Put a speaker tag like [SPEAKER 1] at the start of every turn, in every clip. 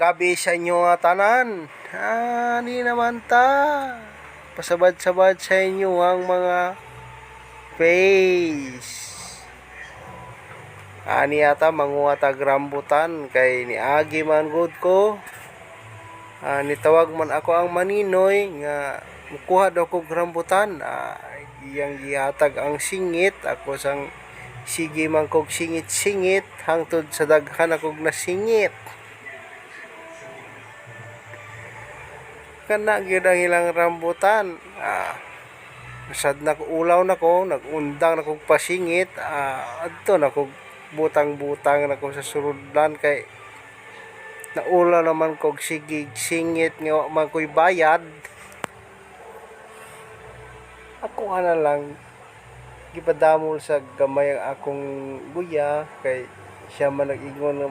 [SPEAKER 1] gabi sa inyo nga tanan. Ah, di naman ta. Pasabad-sabad sa inyo ang mga face. Ani ata manguha tag rambutan kay ni Agi man good ko. Ah, nitawag man ako ang maninoy nga mukuha daw kog rambutan. Ah, iyang gihatag ang singit ako sang sige man kog singit-singit hangtod sa daghan akog nasingit. Kana gyud ang ilang rambutan. Ah sad na ulaw na ko nagundang na kog pasingit. Ah adto na kog butang-butang na ko sa surudlan kay naula naman kog sigig singit nga man ko'y bayad. Ako nga na lang gipadamol sa gamay ang akong guya kay siya man nag-ingon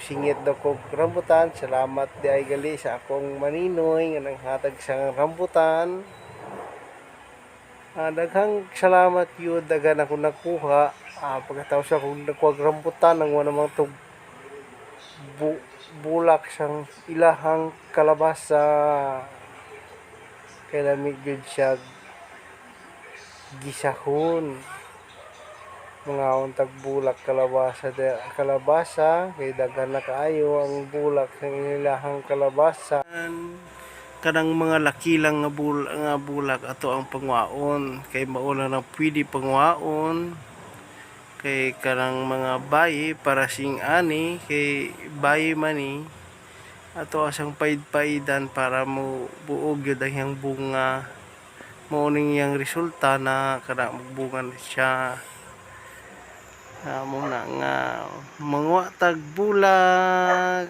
[SPEAKER 1] singit daw ko rambutan. Salamat di ay gali sa akong maninoy nga nang hatag sa rambutan. Ah, daghang salamat yun daghan ako nakuha. Ah, pagkatapos ako nakuha rambutan nang wala namang to bu bulak sang ilahang kalabasa. Kay lamig gyud siya gisahon mga untag bulak kalabasa de, kalabasa. Kay daghan na kaayo ang bulak sa ilahang kalabasa. Kanang mga laki lang nga, bul nga bulak ato ang pangwaon. Kay mauna na pwede pangwaon. Kay kanang mga bayi para sing ani kay bayi mani ato asang paid-paidan para mo buog yun ang bunga. Mauning yang resulta na kana magbunga na siya amo na nga mga tag bulag.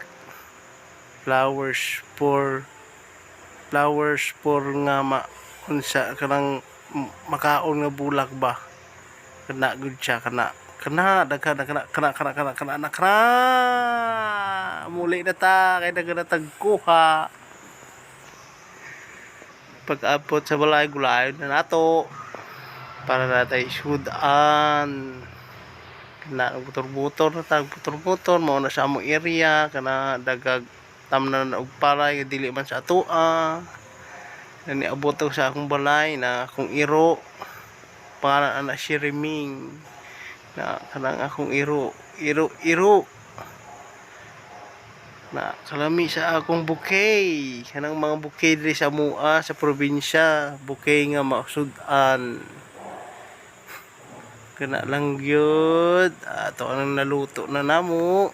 [SPEAKER 1] Flowers for flowers for nga ma unsa kanang makaon nga bulak ba? Kana gud siya kana kana daghan na kana kana kana kana kana kana kana muli na ta kay daghan na tagkuha pag-abot sa balay gulayon na nato para natay sudan na butor-butor na tag butor-butor mao na sa among area kana dagag tamnan og palay nga dili man sa atoa na niabot sa akong balay na akong iro. Para ana si Reming. Na kanang akong iro iro iro. Na kalami sa akong bouquet kanang mga bouquet diri sa mua sa probinsya. Bouquet nga mausudan kana lang gyud. Ato ang naluto na namo.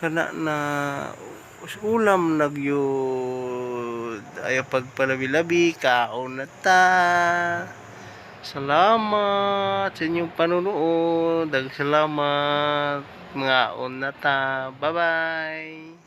[SPEAKER 1] Kana na ulam na gyud. Ayaw pagpalabi-labi kaon na ta. Salamat sa inyong panunood. Dag salamat. Mga on na ta. Bye bye